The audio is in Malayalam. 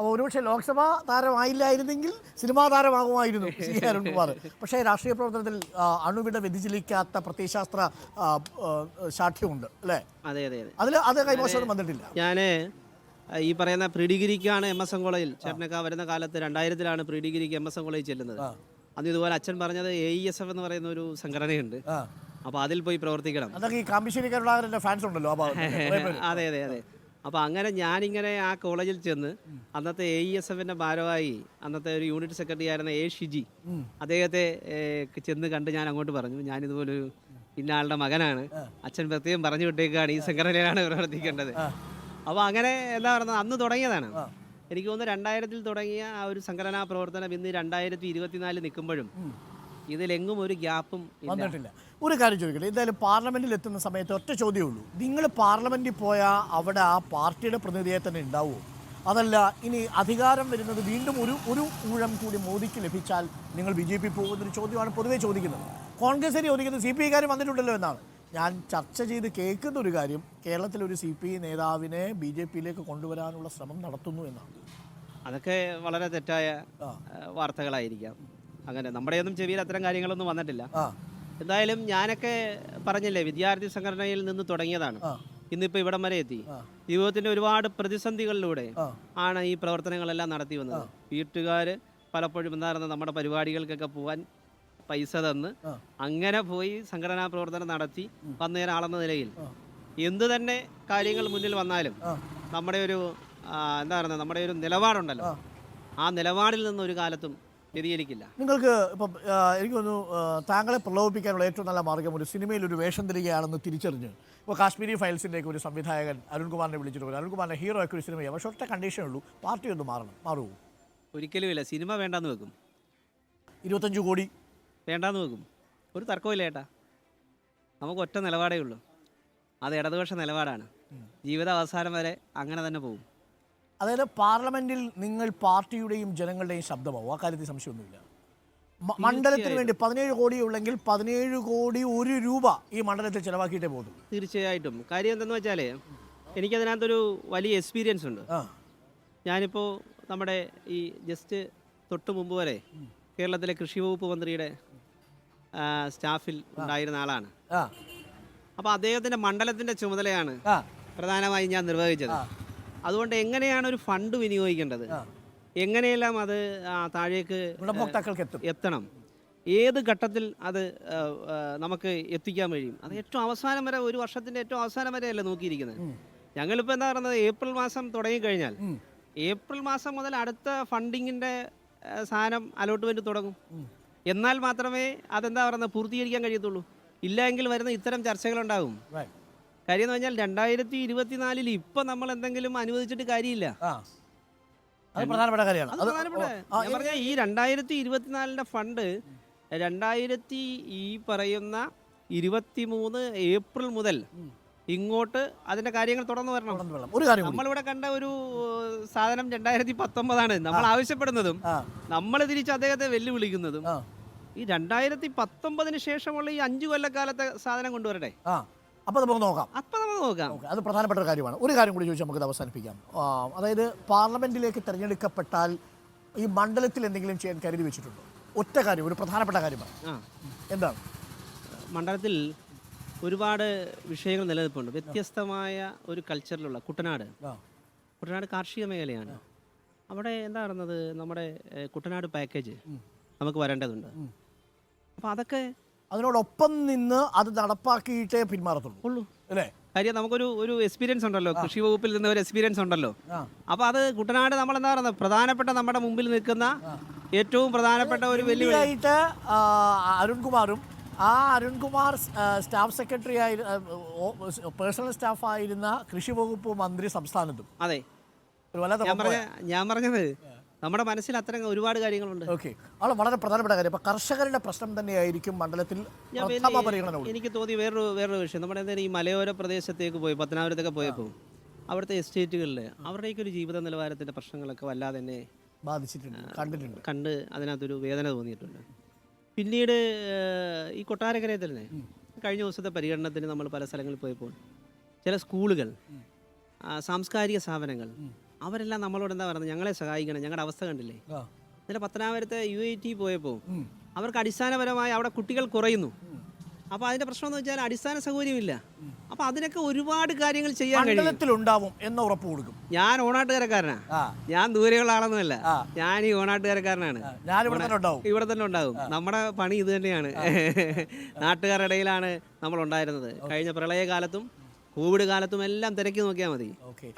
അപ്പോൾ ഒരുപക്ഷെ ലോക്സഭാ താരമായില്ലായിരുന്നെങ്കിൽ സിനിമാ താരമാകുമായിരുന്നു സി അരുൺകുമാർ പക്ഷേ രാഷ്ട്രീയ പ്രവർത്തനത്തിൽ അണുവിട വ്യതിചലിക്കാത്ത പ്രത്യയശാസ്ത്ര ശാഠ്യമുണ്ട് അല്ലേ? അതെ അതെ അതെ. അതിൽ അത് കൈമോശം വന്നിട്ടില്ല. ഞാൻ ഈ പറയുന്ന പ്രീ ഡിഗ്രിക്കാണ് എം എസ് എം കോളേജിൽ ചേട്ടനൊക്കെ വരുന്ന കാലത്ത് രണ്ടായിരത്തിലാണ് പ്രീ ഡിഗ്രിക്ക് എം എസ് എം കോളേജിൽ ചെല്ലുന്നത് അന്ന് ഇതുപോലെ അച്ഛൻ പറഞ്ഞത് എ ഇ എസ് എഫ് എന്ന് പറയുന്ന ഒരു സംഘടനയുണ്ട്. അപ്പൊ അപ്പോൾ അതിൽ പോയി പ്രവർത്തിക്കണം. അതൊക്കെ ഈ കാമ്പിശ്ശേരി ഫാൻസ് ഉണ്ടല്ലോ. അതെ അതെ അതെ. അപ്പോൾ അങ്ങനെ ഞാനിങ്ങനെ ആ കോളേജിൽ ചെന്ന് അന്നത്തെ എ ഇ എസ് എഫിന്റെ ഭാരവാഹി അന്നത്തെ ഒരു യൂണിറ്റ് സെക്രട്ടറി ആയിരുന്ന എ ഷിജി അദ്ദേഹത്തെ ചെന്ന് കണ്ട് ഞാൻ അങ്ങോട്ട് പറഞ്ഞു. ഞാൻ ഇതുപോലെ ഒരു ഇന്നയാളുടെ മകനാണ് അച്ഛൻ പ്രത്യേകം പറഞ്ഞു വിട്ടേക്കാണ്. ഈ സംഘടനയിലാണ് പ്രവർത്തിക്കേണ്ടത് അപ്പോൾ അങ്ങനെ എന്താ പറയുന്നത്? അന്ന് തുടങ്ങിയതാണ്. എനിക്ക് തോന്നുന്നു രണ്ടായിരത്തിൽ തുടങ്ങിയ ആ ഒരു സംഘടനാ പ്രവർത്തനം ഇന്ന് രണ്ടായിരത്തി ഇരുപത്തിനാല് നിൽക്കുമ്പോഴും ഇതിലെങ്ങും ഒരു ഗ്യാപ്പും ഇല്ല. വന്നിട്ടില്ല. ഒരു കാര്യം ചോദിക്കട്ടെ എന്തായാലും പാർലമെന്റിൽ എത്തുന്ന സമയത്ത് ഒറ്റ ചോദ്യമേ ഉള്ളൂ. നിങ്ങൾ പാർലമെന്റിൽ പോയാൽ അവിടെ ആ പാർട്ടിയുടെ പ്രതിനിധിയെ തന്നെ ഉണ്ടാവുമോ? അതല്ല ഇനി അധികാരം വരുന്നത് വീണ്ടും ഒരു ഒരു ഊഴം കൂടി മോദിക്ക് ലഭിച്ചാൽ നിങ്ങൾ ബി ജെ പി പോകുന്നൊരു ചോദ്യമാണ് പൊതുവേ ചോദിക്കുന്നത്. കോൺഗ്രസിനെ ചോദിക്കുന്നത് സി പി ഐക്കാർ വന്നിട്ടുണ്ടല്ലോ എന്നാണ്. ഞാൻ ചർച്ച ചെയ്ത് കേൾക്കുന്ന ഒരു കാര്യം കേരളത്തിലെ ഒരു സി പി ഐ നേതാവിനെ ബി ജെ പിയിലേക്ക് കൊണ്ടുവരാനുള്ള ശ്രമം നടത്തുന്നു എന്നാണ്. അതൊക്കെ വളരെ തെറ്റായ ആ, വാർത്തകളായിരിക്കാം. അങ്ങനെ നമ്മുടെയൊന്നും ചെവിയിൽ അത്തരം കാര്യങ്ങളൊന്നും വന്നിട്ടില്ല. എന്തായാലും ഞാനൊക്കെ പറഞ്ഞില്ലേ വിദ്യാർത്ഥി സംഘടനയിൽ നിന്ന് തുടങ്ങിയതാണ്. ഇന്നിപ്പോ ഇവിടം വരെ എത്തി. ജീവിതത്തിന്റെ ഒരുപാട് പ്രതിസന്ധികളിലൂടെ ആണ് ഈ പ്രവർത്തനങ്ങളെല്ലാം നടത്തി വന്നത്. വീട്ടുകാര് പലപ്പോഴും എന്താ പറയുന്നത് നമ്മുടെ പരിപാടികൾക്കൊക്കെ പോവാൻ പൈസ തന്ന് അങ്ങനെ പോയി സംഘടനാ പ്രവർത്തനം നടത്തി വന്നേരാളെന്ന നിലയിൽ. എന്തു തന്നെ കാര്യങ്ങൾ മുന്നിൽ വന്നാലും നമ്മുടെ ഒരു എന്താ പറയുന്നത് നമ്മുടെ ഒരു നിലപാടുണ്ടല്ലോ. ആ നിലപാടിൽ നിന്ന് ഒരു കാലത്തും വ്യതിചലിക്കില്ല. നിങ്ങൾക്ക് ഇപ്പം എനിക്ക് തോന്നുന്നു താങ്കളെ പ്രലോഭിപ്പിക്കാനുള്ള ഏറ്റവും നല്ല മാർഗം ഒരു സിനിമയിൽ ഒരു വേഷം തരികയാണെന്ന് തിരിച്ചറിഞ്ഞ്. ഇപ്പോൾ കാശ്മീരി ഫയൽസിന്റെയൊക്കെ ഒരു സംവിധായകൻ അരുൺകുമാറിനെ വിളിച്ചിട്ട് പറയും അരുൺകുമാറിനെ ഹീറോ ഒക്കെ ഒരു സിനിമയാണ്. പക്ഷേ ഒറ്റ കണ്ടീഷനേ ഉള്ളൂ. പാർട്ടി ഒന്ന് മാറണം. മാറുമോ ഒരിക്കലുമില്ല. സിനിമ വേണ്ടാന്ന് വെക്കും. ഇരുപത്തഞ്ച് കോടി. വേണ്ടാന്ന് വെക്കും. ഒരു തർക്കമില്ല ഏട്ടാ. നമുക്ക് ഒറ്റ നിലപാടേ ഉള്ളൂ. അത് ഇടതുപക്ഷ നിലപാടാണ്. ജീവിത അവസാനം വരെ അങ്ങനെ തന്നെ പോകും. അതായത് പാർലമെന്റിൽ നിങ്ങൾ പാർട്ടിയുടെയും ജനങ്ങളുടെയും ശബ്ദമാവും? ആ കാര്യത്തിൽ സംശയമൊന്നുമില്ല. മണ്ഡലത്തിന് വേണ്ടി പതിനേഴ് കോടി ഉള്ളെങ്കിൽ പതിനേഴ് കോടി ഒരു രൂപ ഈ മണ്ഡലത്തിൽ ചെലവാക്കിയിട്ടേ പോകും തീർച്ചയായിട്ടും. കാര്യം എന്തെന്ന് വെച്ചാൽ എനിക്കതിനകത്തൊരു വലിയ എക്സ്പീരിയൻസ് ഉണ്ട്. ഞാനിപ്പോൾ നമ്മുടെ ഈ ജസ്റ്റ് തൊട്ട് മുമ്പ് വരെ കേരളത്തിലെ കൃഷി വകുപ്പ് മന്ത്രിയുടെ സ്റ്റാഫിൽ ഉണ്ടായിരുന്ന ആളാണ്. അപ്പോൾ അദ്ദേഹത്തിന്റെ മണ്ഡലത്തിന്റെ ചുമതലയാണ് പ്രധാനമായും ഞാൻ നിർവഹിച്ചത്. അതുകൊണ്ട് എങ്ങനെയാണ് ഒരു ഫണ്ട് വിനിയോഗിക്കേണ്ടത്? എങ്ങനെയെല്ലാം അത് താഴേക്ക് ഗുണഭോക്താക്കൾക്ക് എത്തും. എത്തണം? ഏത് ഘട്ടത്തിൽ അത് നമുക്ക് എത്തിക്കാൻ കഴിയും? അത് ഏറ്റവും അവസാനം വരെ ഒരു വർഷത്തിന്റെ ഏറ്റവും അവസാനം വരെ അല്ലേ നോക്കിയിരിക്കുന്നത് ഞങ്ങളിപ്പോൾ എന്താ പറയുന്നത് ഏപ്രിൽ മാസം തുടങ്ങിക്കഴിഞ്ഞാൽ. ഏപ്രിൽ മാസം മുതൽ അടുത്ത ഫണ്ടിങ്ങിന്റെ സാധനം അലോട്ട്മെന്റ് തുടങ്ങും. എന്നാൽ മാത്രമേ അതെന്താ പറയുന്നത് പൂർത്തീകരിക്കാൻ കഴിയത്തുള്ളൂ. ഇല്ലെങ്കിൽ വരുന്ന ഇത്തരം ചർച്ചകളുണ്ടാകും. കാര്യം എന്ന് പറഞ്ഞാൽ രണ്ടായിരത്തി ഇരുപത്തിനാലിൽ ഇപ്പൊ നമ്മൾ എന്തെങ്കിലും അനുവദിച്ചിട്ട് കാര്യമില്ല. ആ. അത് പ്രധാനപ്പെട്ട കാര്യമാണ്. അത് അത് പ്രധാനപ്പെട്ട ഞാൻ പറഞ്ഞ ഈ രണ്ടായിരത്തി ഇരുപത്തിനാലിന്റെ ഫണ്ട് രണ്ടായിരത്തി ഈ പറയുന്ന ഇരുപത്തി മൂന്ന് ഏപ്രിൽ മുതൽ ഇങ്ങോട്ട് അതിന്റെ കാര്യങ്ങൾ തുടർന്ന് വരണം. വെള്ളം. ഒരു കാര്യം കൂടി. നമ്മളിവിടെ കണ്ട ഒരു ഏഹ്, സാധനം രണ്ടായിരത്തി പത്തൊമ്പതാണ് നമ്മൾ ആവശ്യപ്പെടുന്നതും ആ. നമ്മൾ തിരിച്ച് അദ്ദേഹത്തെ വെല്ലുവിളിക്കുന്നതും ആ. ഈ രണ്ടായിരത്തി പത്തൊമ്പതിന് ശേഷമുള്ള ഈ അഞ്ചു കൊല്ലക്കാലത്തെ സാധനം കൊണ്ടുവരട്ടെ? ആ. അപ്പോൾ നമുക്ക് നോക്കാം. അപ്പൊ നമുക്ക് നോക്കാം. ഓക്കെ അത് പ്രധാനപ്പെട്ട ഒരു കാര്യമാണ്. ഒരു കാര്യം കൂടി ചോദിച്ചാൽ നമുക്ക് അവസാനിപ്പിക്കാം. ആ, അതായത് പാർലമെന്റിലേക്ക് തിരഞ്ഞെടുക്കപ്പെട്ടാൽ ഈ മണ്ഡലത്തിൽ എന്തെങ്കിലും ചെയ്യാൻ കരുതി വെച്ചിട്ടുണ്ടോ? ഒറ്റ കാര്യം ഒരു പ്രധാനപ്പെട്ട കാര്യമാണ് ആ. എന്താണ്? മണ്ഡലത്തിൽ ഒരുപാട് വിഷയങ്ങൾ നിലനിൽപ്പുണ്ട്. വ്യത്യസ്തമായ ഒരു കൾച്ചറിലുള്ള കുട്ടനാട്. ആ. കുട്ടനാട് കാർഷിക മേഖലയാണ്. അവിടെ എന്താ പറയുന്നത് നമ്മുടെ ഏഹ്, കുട്ടനാട് പാക്കേജ് നമുക്ക് വരേണ്ടതുണ്ട്. അപ്പോൾ അതൊക്കെ അതിനോടൊപ്പം നിന്ന് അത് നടപ്പാക്കിയിട്ടേ പിന്മാറത്തുള്ളൂ. അല്ലേ? കാര്യം നമുക്കൊരു ഒരു എക്സ്പീരിയൻസ് ഉണ്ടല്ലോ. കൃഷി വകുപ്പിൽ നിന്ന് ഒരു എക്സ്പീരിയൻസ് ഉണ്ടല്ലോ. അപ്പൊ അത് കുട്ടനാട് നമ്മൾ എന്താ പറയുന്നത്? പ്രധാനപ്പെട്ട നമ്മുടെ മുമ്പിൽ നിൽക്കുന്ന ഏറ്റവും പ്രധാനപ്പെട്ട ഒരു വെല്ലുവിളിയായിട്ട് അരുൺകുമാറും ആ അരുൺകുമാർ സ്റ്റാഫ് സെക്രട്ടറി ആയി പേഴ്സണൽ സ്റ്റാഫ് ആയിരുന്ന കൃഷി വകുപ്പ് മന്ത്രി സംസ്ഥാനത്തും. അതെ. ഞാൻ പറഞ്ഞത് നമ്മുടെ മനസ്സിൽ അത്തരം ഒരുപാട് കാര്യങ്ങളുണ്ട്. ഓക്കെ. ആണ് വളരെ പ്രധാനപ്പെട്ട കാര്യം. ഇപ്പൊ കർഷകരുടെ പ്രശ്നം തന്നെയായിരിക്കും മണ്ഡലത്തിൽ. എനിക്ക് തോന്നി വേറൊരു വേറൊരു വിഷയം. നമ്മുടെ എന്തായാലും ഈ മലയോര പ്രദേശത്തേക്ക് പോയി പത്തനാപുരത്തൊക്കെ പോയപ്പോൾ അവിടുത്തെ എസ്റ്റേറ്റുകളിൽ അവരുടെയൊക്കെ ഒരു ജീവിത നിലവാരത്തിന്റെ പ്രശ്നങ്ങളൊക്കെ വല്ലാതെ തന്നെ ബാധിച്ചിട്ടുണ്ട് കണ്ടിട്ടുണ്ട്. കണ്ട് അതിനകത്തൊരു വേദന തോന്നിയിട്ടുണ്ട്. പിന്നീട് ഈ കൊട്ടാരക്കരയിൽ തന്നെ കഴിഞ്ഞ ദിവസത്തെ പരിഗണനത്തിന് നമ്മൾ പല സ്ഥലങ്ങളിൽ പോയപ്പോൾ ചില സ്കൂളുകൾ സാംസ്കാരിക സ്ഥാപനങ്ങൾ അവരെല്ലാം നമ്മളോട് എന്താ പറയുന്നത്? ഞങ്ങളെ സഹായിക്കണം. ഞങ്ങളുടെ അവസ്ഥ കണ്ടില്ലേ? എന്നിട്ട് ഇന്നലെ പത്തനാപുരത്തെ യു ഐ ടി പോയപ്പോൾ അവർക്ക് അടിസ്ഥാനപരമായി അവിടെ കുട്ടികൾ കുറയുന്നു. അപ്പോൾ അതിന്റെ പ്രശ്നം എന്ന് വെച്ചാൽ അടിസ്ഥാന സൗകര്യമില്ല. അപ്പോൾ അതിനൊക്കെ ഒരുപാട് കാര്യങ്ങൾ ചെയ്യാൻ കഴിയും. എന്ന് ഉറപ്പ് കൊടുക്കും. ഞാൻ ഓണാട്ടുകാരക്കാരനാ. ഞാൻ ദൂരെയുള്ള ആളൊന്നുമല്ല. ഞാൻ ഈ ഓണാട്ടുകാരക്കാരനാണ്. ഇവിടെ തന്നെ ഉണ്ടാവും. നമ്മുടെ പണി ഇത് തന്നെയാണ്. നാട്ടുകാരുടെ ഇടയിലാണ് നമ്മൾ ഉണ്ടായിരുന്നത്. കഴിഞ്ഞ പ്രളയകാലത്തും കോവിഡ് കാലത്തും എല്ലാം തിരക്കി നോക്കിയാൽ മതി. ഓക്കെ.